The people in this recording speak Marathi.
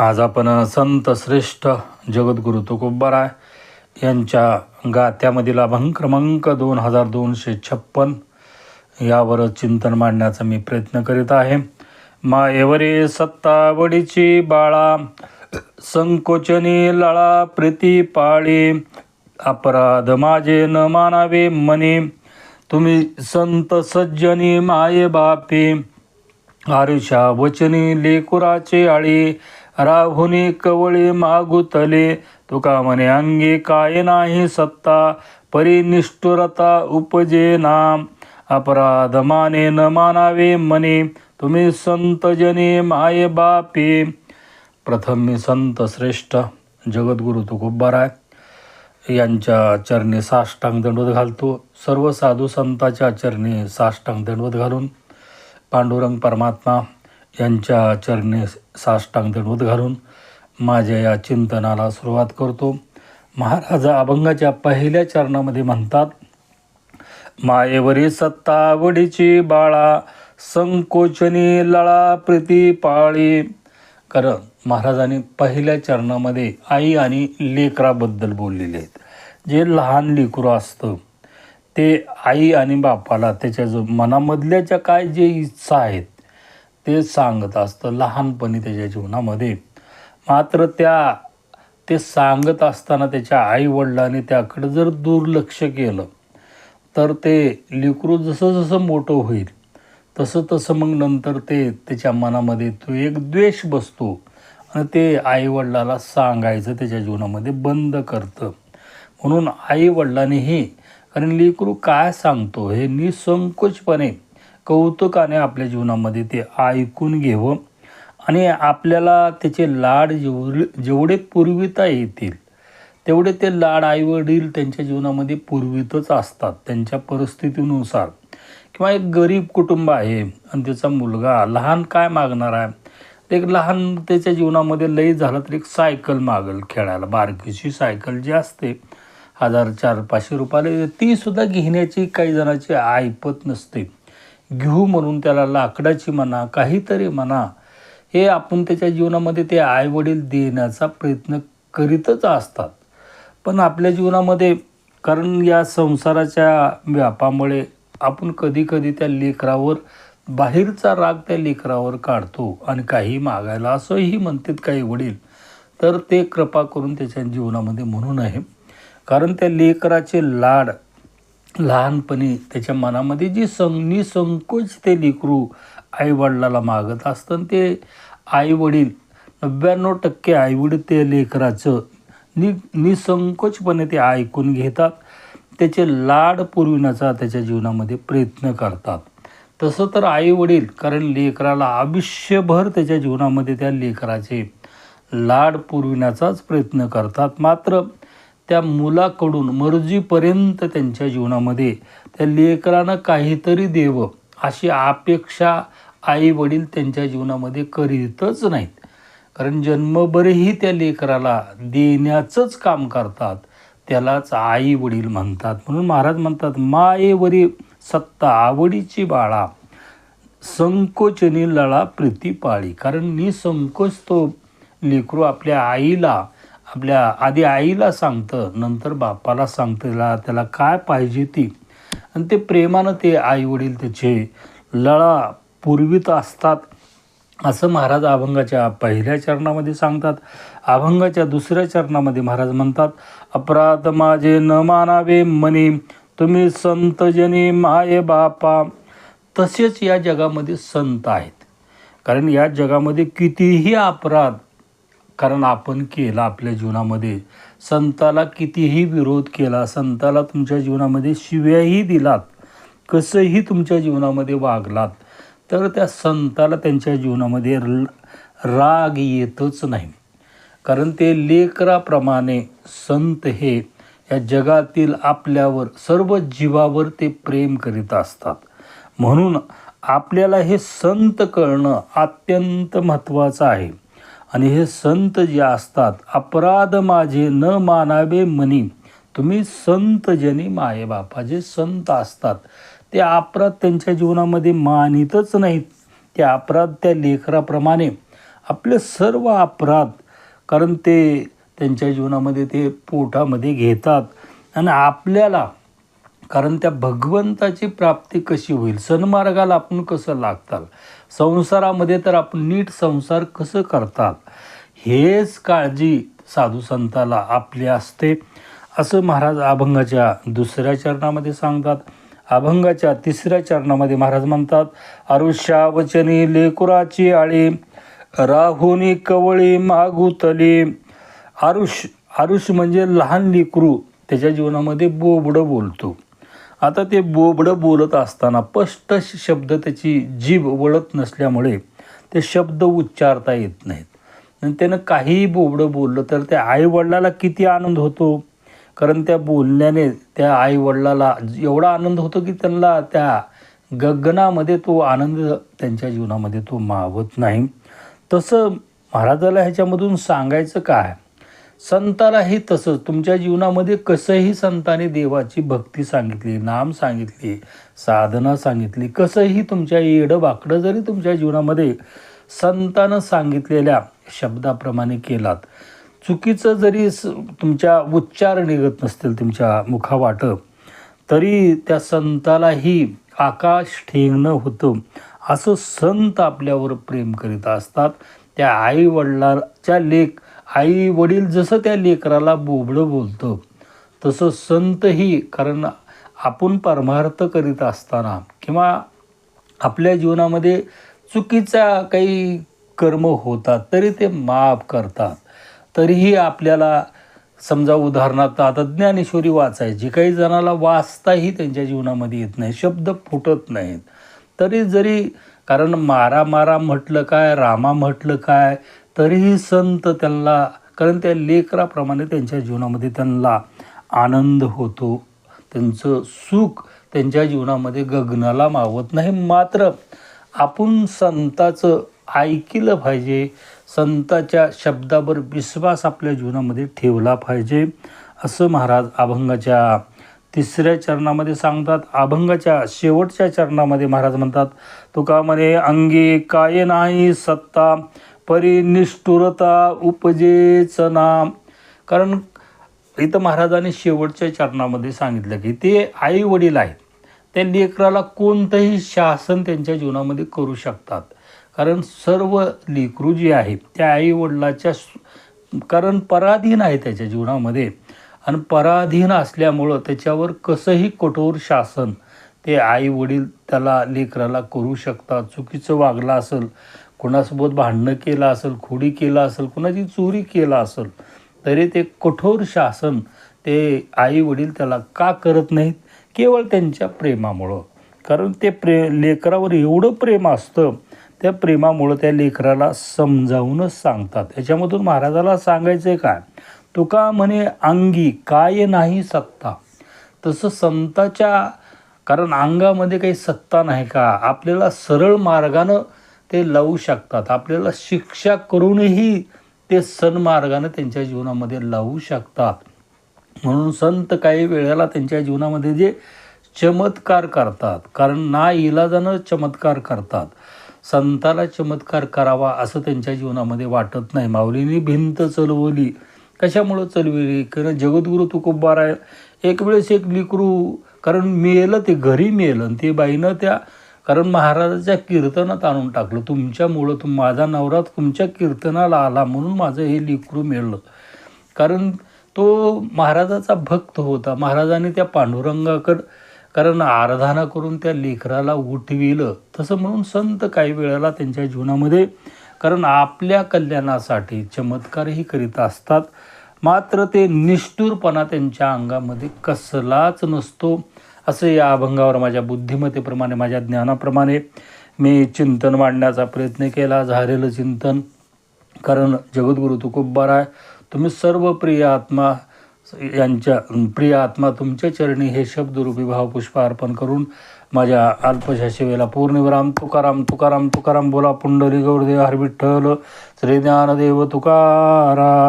आज आपण संत श्रेष्ठ जगद्गुरु तुकोबाराय यांच्या गात्यामधील अभंग क्रमांक दोन हजार दोनशे छप्पन यावर चिंतन मांडण्याचा मी प्रयत्न करीत आहे. मायेवरी सत्तावडीची बाळा संकोचनी लळा प्रीती पाळी अपराध माझे न मानावे मनी तुम्ही संत सज्जनी माये बापी आरुषा वचनी लेकुराचे आळी राहुनी कवळी मागुतले. तुका म्हणे अंगी काय नाही सत्ता परिनिष्ठुरता उपजे नाम. अपराध माने न मानावे मने तुम्ही संत जने माये बापी. प्रथम मी संत श्रेष्ठ जगद्गुरु तुकोबाराय यांच्या चरणी साष्टांग दंडवत घालतो. सर्व साधू संताच्या चरणी साष्टांग दंडवत घालून. पांडुरंग परमात्मा यांच्या चरणी साष्टांग दंडवत घालून माझ्या या चिंतनाला सुरुवात करतो. महाराज अभंगाच्या पहिल्या चरणामध्ये म्हणतात मायेवरी सत्तावडीची बाळा संकोचनी लळा प्रीती पाळी. कारण महाराजांनी पहिल्या चरणामध्ये आई आणि लेकराबद्दल बोललेले आहेत. जे लहान लेकरू असतं ते आई आणि बापाला त्याच्या जो मनामधल्या ज्या काय जे इच्छा आहेत ते सांगत असतं लहानपणी त्याच्या जीवनामध्ये. मात्र त्या ते सांगत असताना त्याच्या आईवडिलांनी त्याकडे जर दुर्लक्ष केलं तर ते लिकरू जसं जसं मोठं होईल तसं तसं मग नंतर ते त्याच्या मनामध्ये तो एक द्वेष बसतो आणि ते आईवडिलाला सांगायचं त्याच्या जीवनामध्ये बंद करतं. म्हणून आईवडिलांनीही कारण लेकरू काय सांगतो? हे निसंकोचपणे कौतुकाने आपल्या जीवनामध्ये ते ऐकून घ्यावं आणि आपल्याला त्याचे लाड जेवढे जेवढे पुरविता येतील तेवढे ते लाड आईवडील त्यांच्या जीवनामध्ये पुरवितच असतात त्यांच्या परिस्थितीनुसार. किंवा एक गरीब कुटुंब आहे आणि त्याचा मुलगा लहान काय मागणार आहे? एक लहान त्याच्या जीवनामध्ये लई झालं तर एक सायकल मागल खेळायला. बारकीची सायकल जी असते हजार चार पाचशे रुपयाला तीसुद्धा घेण्याची काही जणांची ऐपत नसते. घेऊ म्हणून त्याला लाकडाची म्हणा काहीतरी म्हणा हे आपण त्याच्या जीवनामध्ये ते आईवडील देण्याचा प्रयत्न करीतच असतात. पण आपल्या जीवनामध्ये कारण या संसाराच्या व्यापामुळे आपण कधीकधी त्या लेकरावर बाहेरचा राग त्या लेकरावर काढतो आणि काही मागायला असंही म्हणतात काही वडील. तर ते कृपा करून त्याच्या जीवनामध्ये म्हणून आहे कारण त्या लेकराचे लाड लहानपणी त्याच्या मनामध्ये जी सं निसंकोच ते लेकरू आईवडिलाला मागत असतं आणि ते आईवडील नव्याण्णव टक्के आईवडील ते लेकराचं नि निसंकोचपणे ते ऐकून घेतात. त्याचे लाड पुरविण्याचा त्याच्या जीवनामध्ये प्रयत्न करतात. तसं तर आईवडील कारण लेकराला आयुष्यभर त्याच्या जीवनामध्ये त्या लेकराचे लाड पुरविण्याचाच प्रयत्न करतात. मात्र त्या मुलाकडून मर्जीपर्यंत त्यांच्या जीवनामध्ये त्या लेकरानं काहीतरी देवं अशी अपेक्षा आई वडील त्यांच्या जीवनामध्ये करीतच नाहीत. कारण जन्मभरही त्या लेकराला देण्याचंच काम करतात त्यालाच आई वडील म्हणतात. म्हणून महाराज म्हणतात मायेवरी सत्ता आवडीची बाळा संकोचनी लळा प्रीती पाळी कारण निसंकोच तो लेकरू आपल्या आईला आपल्या आधी आईला सांगतं नंतर बापाला सांगतं त्याला त्याला काय पाहिजे ती. आणि ते प्रेमानं ते आईवडील त्याचे लळा पुरवित असतात. असं महाराज अभंगाच्या पहिल्या चरणामध्ये सांगतात. अभंगाच्या दुसऱ्या चरणामध्ये महाराज म्हणतात अपराध माझे न मानावे मनी तुम्ही संतजनी माये बापा. तसेच या जगामध्ये संत आहेत. कारण या जगामध्ये कितीही अपराध कारण आपण केला आपल्या जीवनामध्ये. संताला कितीही विरोध केला संताला तुमच्या जीवनामध्ये शिव्याही दिलात. कसंही तुमच्या जीवनामध्ये वागलात तर त्या संताला त्यांच्या जीवनामध्ये र राग येतच नाही. कारण ते लेकराप्रमाणे संत हे या जगातील आपल्यावर सर्व जीवावर ते प्रेम करीत असतात. म्हणून आपल्याला हे संत कळणं अत्यंत महत्त्वाचं आहे. आणि हे संत जे असतात अपराध माझे न मानावे मनी तुम्ही संत जनी माये बापा जे संत असतात ते अपराध त्यांच्या जीवनामध्ये मानितच नाहीत. ते अपराध त्या लेखराप्रमाणे आपले सर्व अपराध कारण ते त्यांच्या जीवनामध्ये ते पोटामध्ये घेतात. आणि आपल्याला कारण त्या भगवंताची प्राप्ती कशी होईल सन्मार्गाला आपण कसं लागताल? संसारामध्ये तर आपण नीट संसार कसं करतात? हेच काळजी साधू संताला आपली असते. असं महाराज अभंगाच्या दुसऱ्या चरणामध्ये सांगतात. अभंगाच्या तिसऱ्या चरणामध्ये महाराज म्हणतात आरुष्या वचनी लेकुराची आळी राहुनी कवळी मागुतली. आरुष आरुष म्हणजे लहान लेकरू त्याच्या जीवनामध्ये बोबडं बोलतो. आता ते बोबडं बोलत असताना स्पष्ट शब्द त्याची जीभ वळत नसल्यामुळे ते शब्द उच्चारता येत नाहीत. आणि त्यानं काहीही बोबडं बोललं तर त्या आईवडिलाला किती आनंद होतो? कारण त्या बोलण्याने त्या आईवडिलाला एवढा आनंद होतो की त्यांना त्या गगनामध्ये तो आनंद त्यांच्या जीवनामध्ये तो मावत नाही. तसं महाराजाला ह्याच्यामधून सांगायचं काय? संतालाही तसंच तुमच्या जीवनामध्ये कसंही संताने देवाची भक्ती सांगितली नाम सांगितली साधना सांगितली कसंही तुमच्या येडं बाकडं जरी तुमच्या जीवनामध्ये संतानं सांगितलेल्या शब्दाप्रमाणे केलात चुकीचं जरी स तुमच्या उच्चार निघत नसतील तुमच्या मुखावाटं तरी त्या संतालाही आकाश ठेंगणं होतं असं संत आपल्यावर प्रेम करीत असतात. त्या आईवडिलाच्या लेख आई वडील जसं त्या लेकराला बोबडं बोलतं तसं संतही कारण आपण परमार्थ करीत असताना किंवा आपल्या जीवनामध्ये चुकीचा काही कर्म होतात तरी ते माफ करतात. तरीही आपल्याला समजा उदाहरणार्थ आता ज्ञानेश्वरी वाचायची काही जणाला वाचताही त्यांच्या जीवनामध्ये येत नाही शब्द फुटत नाहीत. तरी जरी कारण मारा मारा म्हटलं काय रामा म्हटलं काय तरीही संत त्यांना कारण त्या लेकराप्रमाणे त्यांच्या जीवनामध्ये त्यांना आनंद होतो. त्यांचं सुख त्यांच्या जीवनामध्ये गगनाला मावत नाही. मात्र आपण संताचं ऐकलं पाहिजे. संताच्या शब्दावर विश्वास आपल्या जीवनामध्ये ठेवला पाहिजे. असं महाराज अभंगाच्या तिसऱ्या चरणामध्ये सांगतात. अभंगाच्या शेवटच्या चरणामध्ये महाराज म्हणतात तुका म्हणे अंगी काय नाही सत्ता परी निष्ठुरता उपजेच नाम. कारण इथं महाराजांनी शेवटच्या चरणामध्ये सांगितलं की ते आई वडील आहेत. त्या लेकराला कोणतंही शासन त्यांच्या जीवनामध्ये करू शकतात. कारण सर्व लेकरू जे आहेत त्या आई वडिलाच्या कारण पराधीन आहे त्याच्या जीवनामध्ये. आणि पराधीन असल्यामुळं त्याच्यावर कसंही कठोर शासन ते आई वडील त्याला लेकराला करू शकतात. चुकीचं वागलं असेल कोणासोबत भांडणं केलं असेल खोडी केलं असेल कुणाची चोरी केलं असेल तरी ते कठोर शासन ते आई वडील त्याला का करत नाहीत? केवळ त्यांच्या प्रेमामुळं. कारण ते प्रे लेकरावर एवढं प्रेम असतं त्या प्रेमामुळं त्या लेकराला समजावूनच सांगतात. याच्यामधून महाराजाला सांगायचं आहे काय? तुका म्हणे अंगी काय नाही सत्ता. तसं संताच्या कारण अंगामध्ये काही सत्ता नाही का? आपल्याला सरळ मार्गानं ते लावू शकतात. आपल्याला शिक्षा करूनही ते सन्मार्गाने त्यांच्या जीवनामध्ये लावू शकतात. म्हणून संत काही वेळेला त्यांच्या जीवनामध्ये जे चमत्कार करतात. कारण ना इलाजानं चमत्कार करतात. संताला चमत्कार करावा असं त्यांच्या जीवनामध्ये वाटत नाही. माऊलींनी भिंत चलवली. कशामुळं चलविली? कारण जगद्गुरू तुकोबार आहे एक वेळेस एक लिकरू कारण मेलं ते घरी मेलं. आणि ते बाईनं त्या कारण महाराजाच्या कीर्तनात आणून टाकलं. तुमच्यामुळं तुम माझा नवरा तुमच्या कीर्तनाला आला म्हणून माझं हे लिकरू मिळलं. कारण तो महाराजाचा भक्त होता. महाराजांनी त्या पांडुरंगाकडं कारण आराधना करून त्या लेखराला उठविलं. तसं म्हणून संत काही वेळेला त्यांच्या जीवनामध्ये कारण आपल्या कल्याणासाठी चमत्कारही करीत असतात. मात्र ते निष्ठुरपणा त्यांच्या अंगामध्ये कसलाच नसतो. असं या अभंगावर माझ्या बुद्धिमत्तेप्रमाणे माझ्या ज्ञानाप्रमाणे मी चिंतन मांडण्याचा प्रयत्न केला झालेलं चिंतन. कारण जगद्गुरु तुकोबार आहे. तुम्ही सर्व प्रिय आत्मा यांच्या प्रिय आत्मा तुमच्या चरणी हे शब्दरूपी भावपुष्प अर्पण करून माझ्या अल्पशा शिवेला पूर्णविराम तुकाराम तुकाराम तुकाराम बोला पुंडली गौरदेव हरविठ्ठल. श्री ज्ञानदेव तुकाराम.